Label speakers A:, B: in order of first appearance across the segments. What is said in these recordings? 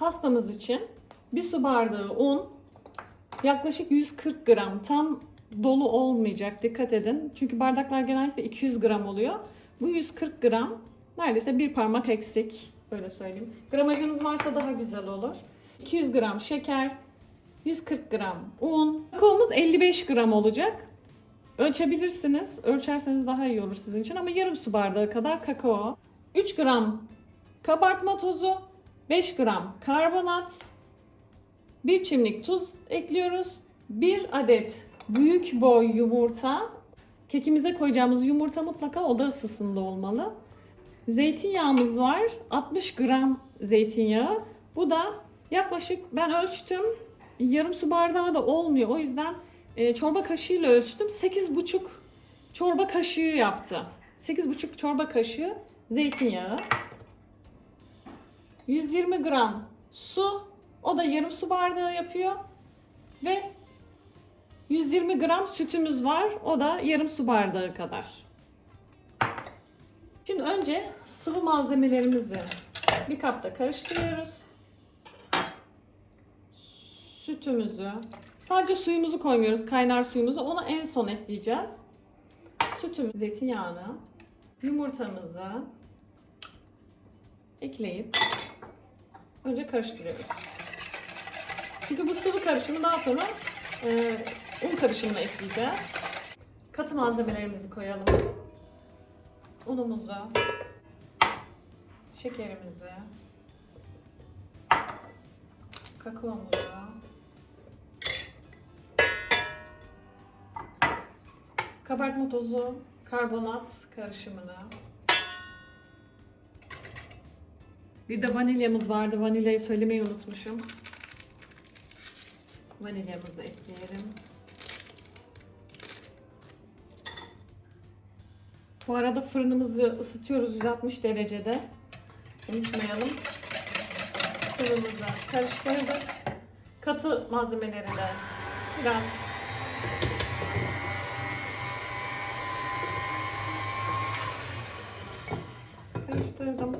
A: pastamız için bir su bardağı un, yaklaşık 140 gram tam dolu olmayacak dikkat edin. Çünkü bardaklar genellikle 200 gram oluyor. Bu 140 gram neredeyse bir parmak eksik öyle söyleyeyim. Gramajınız varsa daha güzel olur. 200 gram şeker, 140 gram un. Kakaomuz 55 gram olacak. Ölçebilirsiniz. Ölçerseniz daha iyi olur sizin için ama yarım su bardağı kadar kakao. 3 gram kabartma tozu, 5 gram karbonat, 1 çimdik tuz ekliyoruz. 1 adet büyük boy yumurta. Kekimize koyacağımız yumurta mutlaka oda ısısında olmalı. Zeytinyağımız var. 60 gram zeytinyağı. Bu da yaklaşık ben ölçtüm. Yarım su bardağı da olmuyor. O yüzden e, çorba kaşığıyla ölçtüm. 8,5 çorba kaşığı yaptı. 8,5 çorba kaşığı zeytinyağı. 120 gram su. O da yarım su bardağı yapıyor. Ve 120 gram sütümüz var. O da yarım su bardağı kadar. Şimdi önce sıvı malzemelerimizi bir kapta karıştırıyoruz. Sütümüzü, sadece suyumuzu koymuyoruz, kaynar suyumuzu. Onu en son ekleyeceğiz. Sütümüzü, zeytinyağını, yumurtamızı ekleyip önce karıştırıyoruz. Çünkü bu sıvı karışımı daha sonra e, un karışımına ekleyeceğiz. Katı malzemelerimizi koyalım. Unumuzu, şekerimizi, kakaomuzu, kabartma tozu, karbonat karışımını. Bir de vanilyamız vardı. Vanilyayı söylemeyi unutmuşum. Vanilyamızı ekleyelim. Bu arada fırınımızı ısıtıyoruz 160 derecede. Unutmayalım. Sıvımızı karıştırdık. Katı malzemeleri de biraz karıştırdım.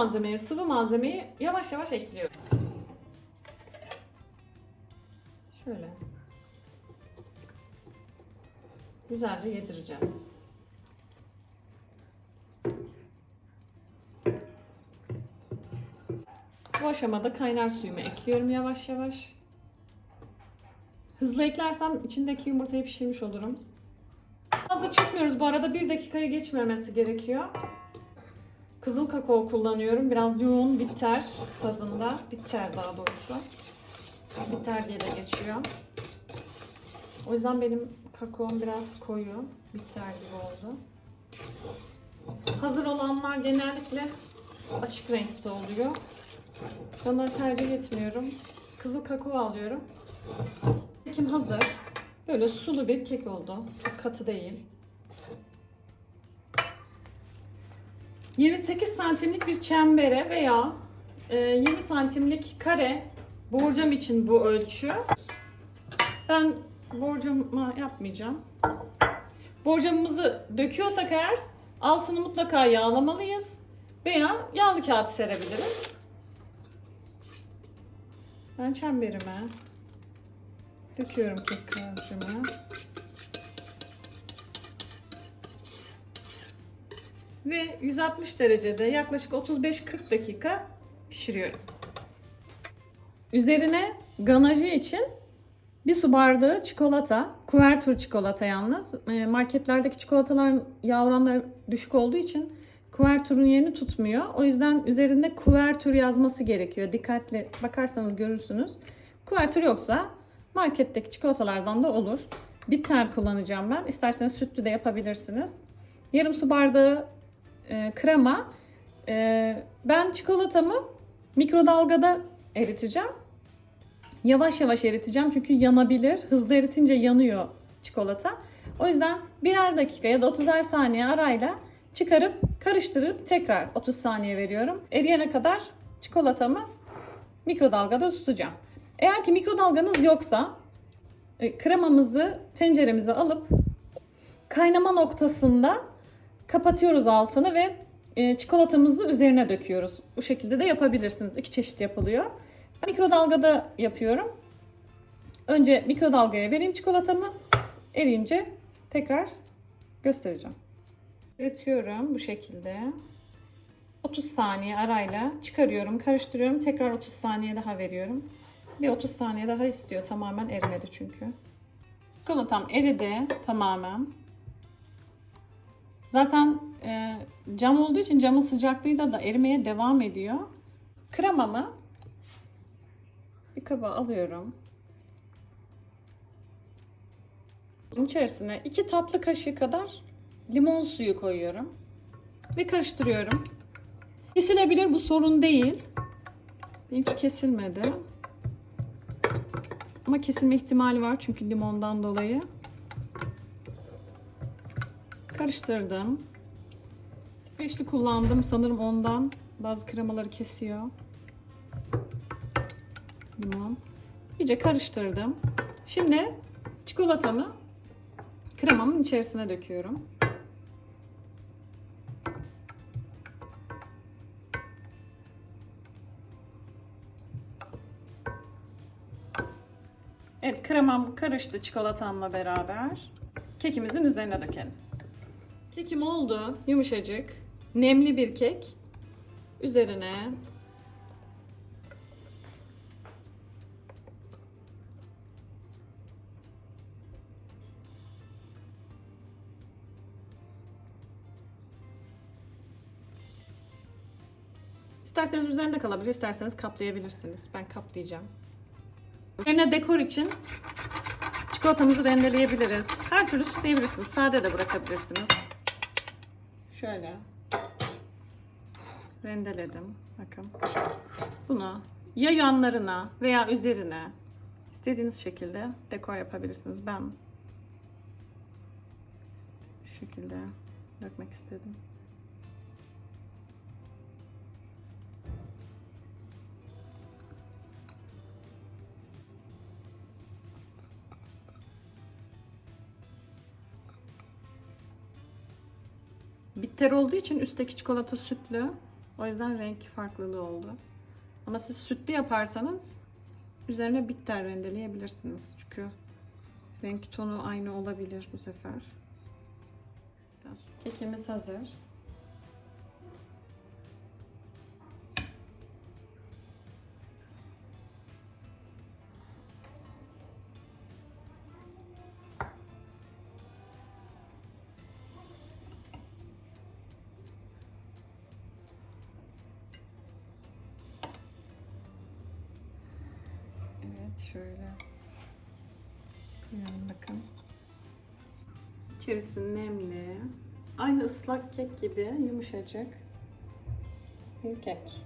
A: Katı malzemeyi, sıvı malzemeyi yavaş yavaş ekliyorum. Şöyle. Güzelce yedireceğiz. Bu aşamada kaynar suyumu ekliyorum yavaş yavaş. Hızlı eklersem içindeki yumurtayı pişirmiş olurum. Fazla çıkmıyoruz bu arada. Bir dakikaya geçmemesi gerekiyor. Kızıl kakao kullanıyorum. Biraz yoğun bitter tadında. Bitter daha doğrusu. Bitter diye de geçiyor. O yüzden benim kakaom biraz koyu. Bitter gibi oldu. Hazır olanlar genellikle açık renkte oluyor. Ben onları tercih etmiyorum. Kızıl kakao alıyorum. Kekim hazır. Böyle sulu bir kek oldu. Çok katı değil. 28 santimlik bir çembere veya e, 20 santimlik kare borcam için bu ölçü. Ben borcama yapmayacağım. Borcamımızı döküyorsak eğer altını mutlaka yağlamalıyız veya yağlı kağıt serebiliriz. Ben çemberime döküyorum kek. Ve 160 derecede yaklaşık 35-40 dakika pişiriyorum. Üzerine ganajı için bir su bardağı çikolata, kuvertür çikolata yalnız. E, Marketlerdeki çikolataların yağ oranları düşük olduğu için kuvertürün yerini tutmuyor. O yüzden üzerinde kuvertür yazması gerekiyor. Dikkatli bakarsanız görürsünüz. Kuvertür yoksa marketteki çikolatalardan da olur. Bitter kullanacağım ben. İsterseniz sütlü de yapabilirsiniz. Yarım su bardağı e, krema. E, ben çikolatamı mikrodalgada eriteceğim. Yavaş yavaş eriteceğim çünkü yanabilir. Hızlı eritince yanıyor çikolata. O yüzden birer dakika ya da 30'er saniye arayla çıkarıp karıştırıp tekrar 30 saniye veriyorum. Eriyene kadar çikolatamı mikrodalgada tutacağım. Eğer ki mikrodalganız yoksa e, kremamızı tenceremize alıp kaynama noktasında kapatıyoruz altını ve e, çikolatamızı üzerine döküyoruz. Bu şekilde de yapabilirsiniz. İki çeşit yapılıyor. Ben mikrodalgada yapıyorum. Önce mikrodalgaya vereyim çikolatamı. Eriyince tekrar göstereceğim. Eritiyorum bu şekilde. 30 saniye arayla çıkarıyorum, karıştırıyorum. Tekrar 30 saniye daha veriyorum. Bir 30 saniye daha istiyor. Tamamen erimedi çünkü. Çikolatam eridi tamamen. Zaten e, cam olduğu için camın sıcaklığıyla da erimeye devam ediyor. Kremamı bir kaba alıyorum. İçerisine 2 tatlı kaşığı kadar limon suyu koyuyorum. Ve karıştırıyorum. Kesilebilir bu sorun değil. Benimki kesilmedi. Ama kesilme ihtimali var çünkü limondan dolayı. Karıştırdım. Beşli kullandım. Sanırım ondan bazı kremaları kesiyor. Limon. İyice karıştırdım. Şimdi çikolatamı kremamın içerisine döküyorum. Evet kremam karıştı çikolatamla beraber. Kekimizin üzerine dökelim. Kekim oldu. Yumuşacık. Nemli bir kek. Üzerine İsterseniz üzerinde kalabilir, isterseniz kaplayabilirsiniz. Ben kaplayacağım. Üzerine dekor için çikolatamızı rendeleyebiliriz. Her türlü süsleyebilirsiniz. Sade de bırakabilirsiniz. Şöyle. Rendeledim. Bakın. Bunu ya yanlarına veya üzerine istediğiniz şekilde dekor yapabilirsiniz. Ben şekilde dökmek istedim. Bitter olduğu için üstteki çikolata sütlü. O yüzden renk farklılığı oldu. Ama siz sütlü yaparsanız üzerine bitter rendeleyebilirsiniz. Çünkü renk tonu aynı olabilir bu sefer. Biraz kekimiz hazır. Evet şöyle. Koyalım bakın. İçerisi nemli. Aynı ıslak kek gibi yumuşacık bir kek.